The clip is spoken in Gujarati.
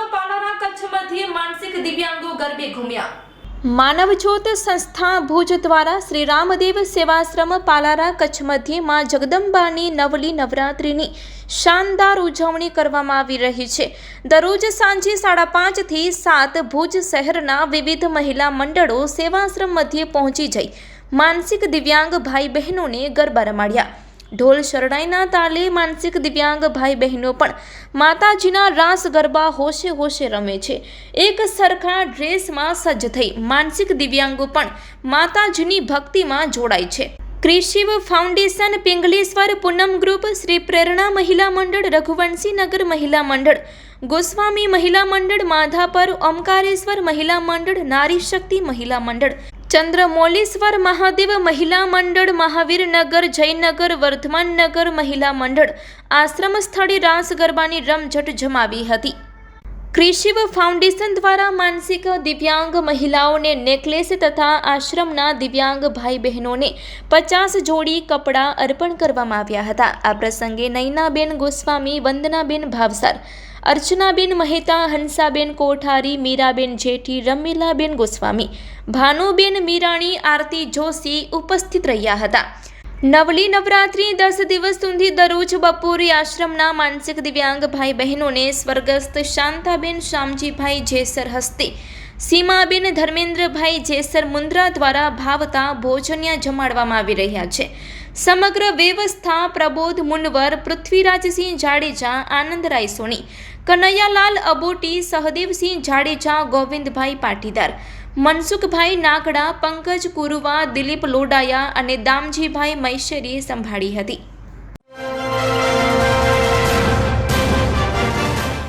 તાલુકામાં પાલારા કચ્છમાંથી માનસિક દિવ્યાંગો ગરબે ઘૂમ્યા. માનવજ્યોત સંસ્થા ભુજ દ્વારા શ્રી રામદેવ સેવાશ્રમ પાલારા કચ્છ મધ્યમાં જગદંબાની નવલી નવરાત્રિની શાનદાર ઉજવણી કરવામાં આવી રહી છે. દરરોજ સાંજે સાડા પાંચથી સાત ભુજ શહેરના વિવિધ મહિલા મંડળો સેવાશ્રમ મધ્યે પહોંચી જઈ માનસિક દિવ્યાંગ ભાઈ બહેનોને ગરબા રમાડ્યા. ઢોલ શરણાઈના તાલે માનસિક દિવ્યાંગ ભાઈ બહેનો પણ માતાજીના રાસ ગરબા હોશે હોશે રમે છે. એક સરખા ડ્રેસમાં સજ્જ થઈ માનસિક દિવ્યાંગો પણ માતાજીની ભક્તિમાં જોડાય છે. ક્રિશિવ ફાઉન્ડેશન પિંગલેશ્વર પૂનમ ગ્રુપ શ્રી પ્રેરણા મહિલા મંડળ, રઘુવંશી નગર મહિલા મંડળ, ગોસ્વામી મહિલા મંડળ, માધાપર ઓમકારેશ્વર મહિલા મંડળ, નારી શક્તિ મહિલા મંડળ ચંદ્રમૌલીશ્વર મહાદેવ મહિલા મંડળ, મહાવીરનગર, જયનગર વર્ધમાનનગર મહિલા મંડળ આશ્રમ સ્થળે રાસ ગરબાની રમઝટ જમાવી હતી. ક્રિશિવ ફાઉન્ડેશન દ્વારા માનસિક દિવ્યાંગ મહિલાઓને નેકલેસ તથા આશ્રમના દિવ્યાંગ ભાઈ બહેનોને પચાસ જોડી કપડાં અર્પણ કરવામાં આવ્યા હતા. આ પ્રસંગે નૈનાબેન ગોસ્વામી, વંદનાબેન ભાવસાર, અર્ચનાબેન મહેતા, હંસાબેન કોઠારી, મીરાબેન જેઠી, રમીલાબેન ગોસ્વામી, ભાનુબેન મીરાણી, આરતી જોશી ઉપસ્થિત રહ્યા હતા. નવલી નવરાત્રી દસ દિવસ સુધી દરરોજ બપોરે આશ્રમના માનસિક દિવ્યાંગ ભાઈ બહેનોને સ્વર્ગસ્થ શાંતાબેન શામજીભાઈ જેસર હસ્તે, સીમાબેન ધર્મેન્દ્રભાઈ જેસર મુન્દ્રા દ્વારા ભાવતા ભોજન્યા જમાડવામાં આવી રહ્યા છે. સમગ્ર વ્યવસ્થા, પ્રબોધ, મુનવર, પૃથ્વીરાજસિંહ જાડેજા આનંદરાય સોની કનૈયાલાલ અબોટી, સહદેવસિંહ જાડેજા, ગોવિંદભાઈ પાટીદાર, મનસુખભાઈ નાગડા, પંકજ કુરુવા, દિલીપ લોડાયા અને દામજીભાઈ મૈશરીએ સંભાળી હતી.